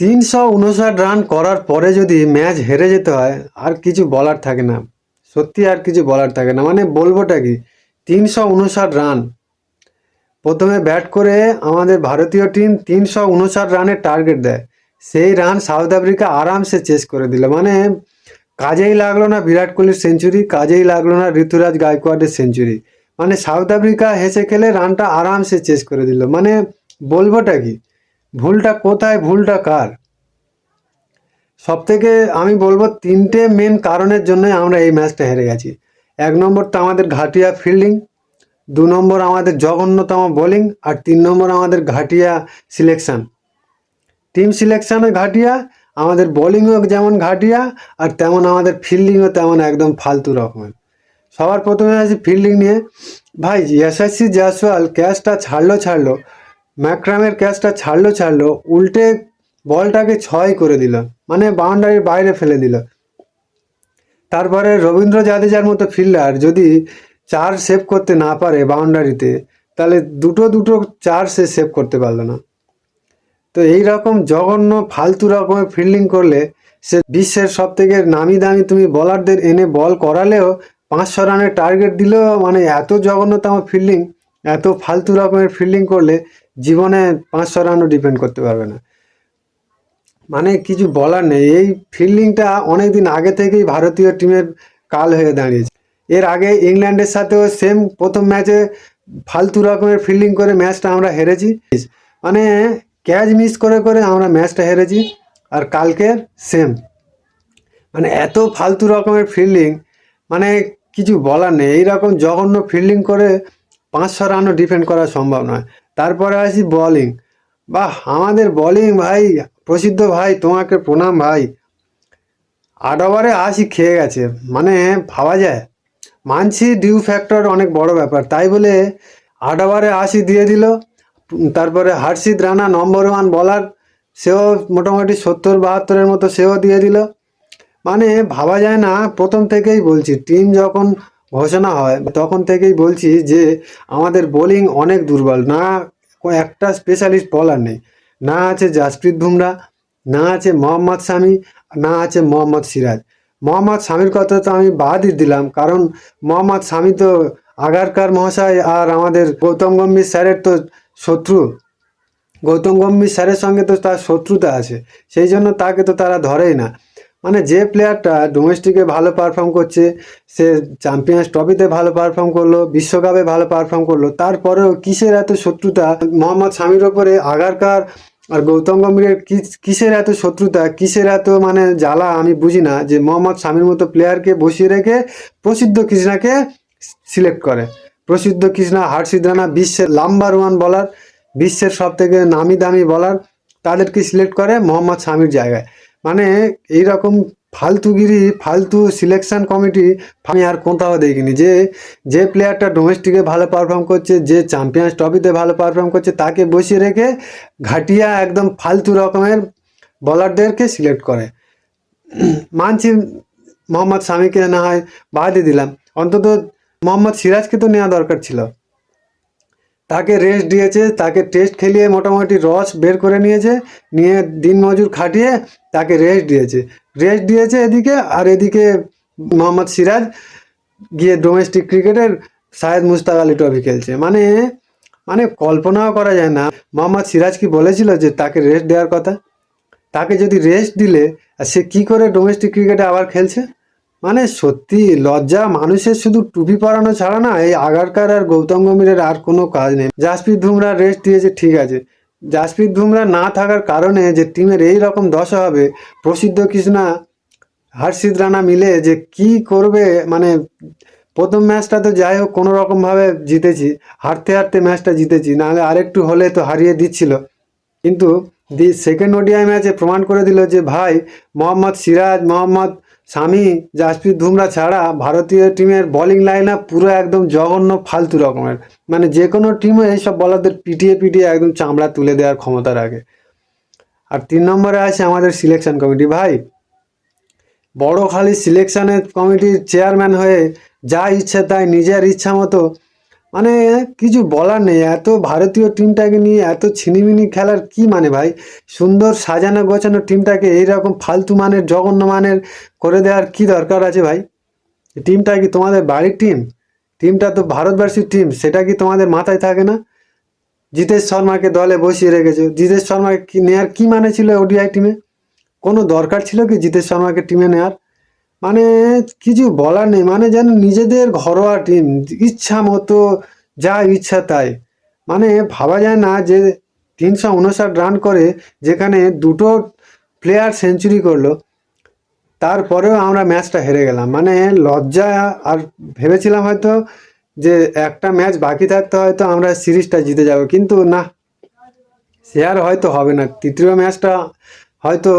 তিনশো উনষাট রান করার পরে যদি ম্যাচ হেরে যেতে হয়, আর কিছু বলার থাকে না। সত্যি আর কিছু বলার থাকে না। মানে বলবোটা কি? তিনশো উনষাট রান। প্রথমে ব্যাট করে আমাদের ভারতীয় টিম তিনশো উনষাট রানের টার্গেট দেয়। সেই রান সাউথ আফ্রিকা আরামসে চেস করে দিল। মানে কাজেই লাগল না বিরাট কোহলির সেঞ্চুরি, কাজেই লাগল না ঋতুরাজ গায়কোয়াডের সেঞ্চুরি। মানে সাউথ আফ্রিকা হেসে খেলে রানটা আরামসে চেস করে দিল। মানে বলবোটা কি? ভুলটা কোথায়, ভুলটা কার? সব থেকে আমি বলব তিনটে মেন কারণের জন্য আমরা এই ম্যাচটা হেরে গেছি। এক নম্বর তো আমাদের ঘাটিয়া ফিল্ডিং দু নম্বর আমাদের জঘন্যতম বোলিং আর তিন নম্বর আমাদের ঘাটিয়া সিলেকশন টিম সিলেকশনে ঘাটিয়া, আমাদের বোলিংও যেমন ঘাটিয়া, আর তেমন আমাদের ফিল্ডিংও তেমন একদম ফালতু রকমের। সবার প্রথমে আছে ফিল্ডিং নিয়ে। ভাই এসএসসি জাসওয়াল ক্যাচটা ছাড়লো ছাড়লো। ম্যাক্রামের ক্যাচটা ছাড়লো ছাড়লো উল্টে বলটাকে ছয় করে দিল মানে বাউন্ডারির বাইরে ফেলে দিল। তারপরে রবীন্দ্র জাদেজার মতো ফিল্ডার যদি চার সেভ করতে না পারে বাউন্ডারিতে, তাহলে দুটো দুটো চার সে সেভ করতে পারল না। তো এই রকম জঘন্য, ফালতু রকমের ফিল্ডিং করলে সে বিশ্বের সব থেকে নামি দামি তুমি বলারদের এনে বল করালেও পাঁচশো রানের টার্গেট দিলেও মানে এত জঘন্যতম ফিল্ডিং, এত ফালতু রকমের ফিল্ডিং করলে জীবনে পাঁচশো রানও ডিপেন্ড করতে পারবে না। মানে কিছু বলার নেই। এই ফিল্ডিংটা অনেক দিন আগে থেকেই ভারতীয় টিমের কাল হয়ে দাঁড়িয়েছে। এর আগে ইংল্যান্ডের সাথেও সেম প্রথম ম্যাচে ফালতু রকমের ফিল্ডিং করে ম্যাচটা আমরা হেরেছি। মানে ক্যাচ মিস করে করে আমরা ম্যাচটা হেরেছি আর কালকের সেম মানে এত ফালতু রকমের ফিল্ডিং মানে কিছু বলার নেই। এইরকম জঘন্য ফিল্ডিং করে পাঁচশো রানও ডিফেন্ড করা সম্ভব নয়। তারপরে আসি বোলিং বাহ, আমাদের বোলিং ভাই, প্রসিদ্ধ ভাই, তোমাকে প্রণাম ভাই। আট ওভারে আশি খেয়ে গেছে মানে ভাবা যায়। মানছি ডিউ ফ্যাক্টর অনেক বড় ব্যাপার, তাই বলে আট ওভারে আশি দিয়ে দিল। তারপরে হার্ষিদ রানা নম্বর ওয়ান বলার সেও মোটামুটি সত্তর, বাহাত্তরের মতো সেও দিয়ে দিল। মানে ভাবা যায় না, প্রথম থেকেই বলছি টিম যখন ঘোষণা হয়, তখন থেকেই বলছি যে আমাদের বোলিং অনেক দুর্বল, না একটা স্পেশালিস্ট বলার নেই। না আছে জাসপ্রীত বুমরা, না আছে মোহাম্মদ শামি, না আছে মোহাম্মদ সিরাজ। মোহাম্মদ শামির কথা তো আমি বাদই দিলাম, কারণ মোহাম্মদ শামি তো আগারকার মহাশয় আর আমাদের গৌতম গম্ভীর স্যারের তো শত্রু। গৌতম গম্ভীর স্যারের সঙ্গে তো তার শত্রুতা আছে, সেই জন্য তাকে তো তারা ধরেই না। মানে যে প্লেয়ারটা ডোমেস্টিকে ভালো পারফর্ম করছে, সে চ্যাম্পিয়ন্স ট্রফিতে ভালো পারফর্ম করল, বিশ্বকাপে ভালো পারফর্ম করল, তারপরেও কিসের এত শত্রুতা? মোহাম্মদ স্বামীর ওপরে আগারকার আর গৌতম গম্ভীরের কিসের এত শত্রুতা? কিসের এত মানে জ্বালা? আমি বুঝি না যে মোহাম্মদ স্বামীর মতো প্লেয়ারকে বসিয়ে রেখে প্রসিদ্ধ কৃষ্ণাকে সিলেক্ট করে। প্রসিদ্ধ কৃষ্ণা, হার্ষিদ রানা বিশ্বের নাম্বার ওয়ান বলার বিশ্বের সব থেকে নামি দামি বলার তাদেরকে সিলেক্ট করে মোহাম্মদ স্বামীর জায়গায়। মানে এই রকম ফালতুগিরি ফালতু সিলেকশন কমিটি আমি আর কোথাও দেখিনি। যে যে প্লেয়ারটা ডোমেস্টিকে ভালো পারফর্ম করছে, যে চ্যাম্পিয়ন্স ট্রফিতে ভালো পারফর্ম করছে, তাকে বসিয়ে রেখে ঘাটিয়া একদম ফালতু রকমের বলারদেরকে সিলেক্ট করে। মানছি মোহাম্মদ শামিকে না হয় বাদই দিলাম। অন্তত মোহাম্মদ সিরাজকে তো নেওয়া দরকার ছিল। তাকে রেস্ট দিয়েছে, তাকে টেস্ট খেলিয়ে মোটামুটি রস বের করে নিয়েছে, নিয়ে দিন মজুর খাটিয়ে তাকে রেস্ট দিয়েছে। রেস্ট দিয়েছে এদিকে আর এদিকে মোহাম্মদ সিরাজ গিয়ে ডোমেস্টিক ক্রিকেটের শাহেদ মুস্তাক আলী ট্রফি খেলছে। মানে মানে কল্পনাও করা যায় না। মোহাম্মদ সিরাজ কি বলেছিল যে তাকে রেস্ট দেওয়ার কথা? তাকে যদি রেস্ট দিলে সে কি করে ডোমেস্টিক ক্রিকেটে আবার খেলছে? মানে সত্যি লজ্জা, মানুষের শুধু টুপি পরানো ছাড়া না, এই আগারকার আর গৌতম গম্ভীরের আর কোনো কাজ নেই। জাসপ্রীত ধুমরা রেস্ট দিয়েছে, ঠিক আছে। জাসপ্রীত ধুমরা না থাকার কারণে যে টিমের এই রকম দশা হবে, প্রসিদ্ধ কৃষ্ণা, হর্ষিত রানা মিলে যে কি করবে মানে প্রথম ম্যাচটা তো যাই হোক, কোনো রকমভাবে জিতেছি, হারতে হারতে ম্যাচটা জিতেছি, নাহলে আরেকটু হলে তো হারিয়ে দিচ্ছিল। কিন্তু দি সেকেন্ড ওডিআই ম্যাচে প্রমাণ করে দিল যে ভাই, মোহাম্মদ সিরাজ, মোহাম্মদ শামি জাসপ্রীত ধুমরা ছাড়া ভারতীয় টিমের বোলিং লাইন আপ পুরো একদম জঘন্য, ফালতু রকমের। মানে যে কোনো টিমও এইসব বলারদের পিটিয়ে পিটিয়ে একদম চামড়া তুলে দেওয়ার ক্ষমতা রাখে আর তিন নম্বরে আছে আমাদের সিলেকশন কমিটি ভাই, বড় খালি সিলেকশনের কমিটির চেয়ারম্যান হয়ে যা ইচ্ছে তাই নিজের ইচ্ছা মতো মানে কিছু বলার নেই, এত ভারতীয় টিমটাকে নিয়ে এত ছিনিমিনি খেলার কি মানে ভাই? সুন্দর সাজানো গোছানো টিমটাকে এইরকম ফালতু মানের, জঘন্য মানের করে দেওয়ার কি দরকার আছে ভাই? টিমটা কি তোমাদের বাড়ির টিম টিমটা তো ভারতবর্ষের টিম সেটা কি তোমাদের মাথায় থাকে না? জিতেশ শর্মাকে দলে বসিয়ে রেখেছো, জিতেশ শর্মাকে নেওয়ার কি মানে ছিল ওডিআই টিমে কোনো দরকার ছিল কি জিতেশ শর্মাকে টিমে নেওয়ার মানে কিছু বলার নেই মানে যেন নিজেদের ঘরোয়া টিম ইচ্ছা মতো যা ইচ্ছা তাই। মানে ভাবা যায় না যে তিনশো উনষাট রান করে যেখানে দুটো প্লেয়ার সেঞ্চুরি করল, তারপরেও আমরা ম্যাচটা হেরে গেলাম। মানে লজ্জা আর ভেবেছিলাম হয়তো যে একটা ম্যাচ বাকি থাকতে হয়তো আমরা সিরিজটা জিতে যাব, কিন্তু না। সে আর হয়তো হবে না। তৃতীয় ম্যাচটা হয়তো,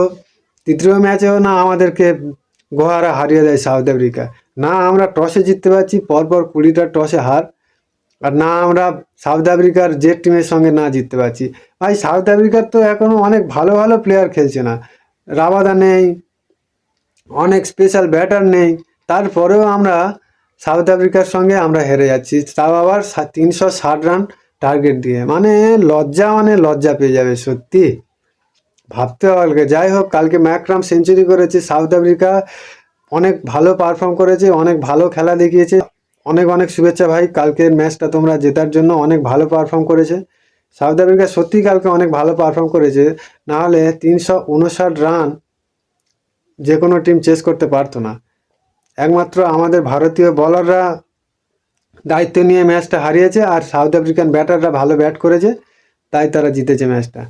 তৃতীয় ম্যাচেও না আমাদেরকে গোহারা হারিয়ে দেয় সাউথ আফ্রিকা না আমরা টসে জিততে পারছি, পরপর কুড়িটা টসে হার, আর না আমরা সাউথ আফ্রিকার যে টিমের সঙ্গে না জিততে পারছি। ভাই সাউথ আফ্রিকার তো এখনও অনেক ভালো ভালো প্লেয়ার খেলছে না। রাবাদা নেই, অনেক স্পেশাল ব্যাটার নেই। তারপরেও আমরা সাউথ আফ্রিকার সঙ্গে আমরা হেরে যাচ্ছি। তাও আবার তিনশো ষাট রান টার্গেট দিয়ে। মানে লজ্জা মানে লজ্জা পেয়ে যাবে, সত্যি। ভাবতে হবে। যাই হোক, কালকে ম্যাকরাম সেঞ্চুরি করেছে সাউথ আফ্রিকা। অনেক ভালো পারফর্ম করেছে, অনেক ভালো খেলা দেখিয়েছে। অনেক অনেক শুভেচ্ছা ভাই, কালকের ম্যাচটা তোমরা জেতার জন্য অনেক ভালো পারফর্ম করেছে। সাউথ আফ্রিকা সত্যি কালকে অনেক ভালো পারফর্ম করেছে। নাহলে তিনশো উনষাট রান যে কোনো টিম চেস করতে পারতো না। একমাত্র আমাদের ভারতীয় বলাররা দায়িত্ব নিয়ে ম্যাচটা হারিয়েছে আর সাউথ আফ্রিকান ব্যাটাররা ভালো ব্যাট করেছে, তাই তারা জিতেছে ম্যাচটা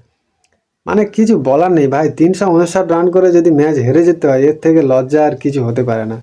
মানে কিছু বলার নেই ভাই। তিনশো উনষাট রান করে যদি ম্যাচ হেরে যেতে হয়, এর থেকে লজ্জা আর কিছু হতে পারে না।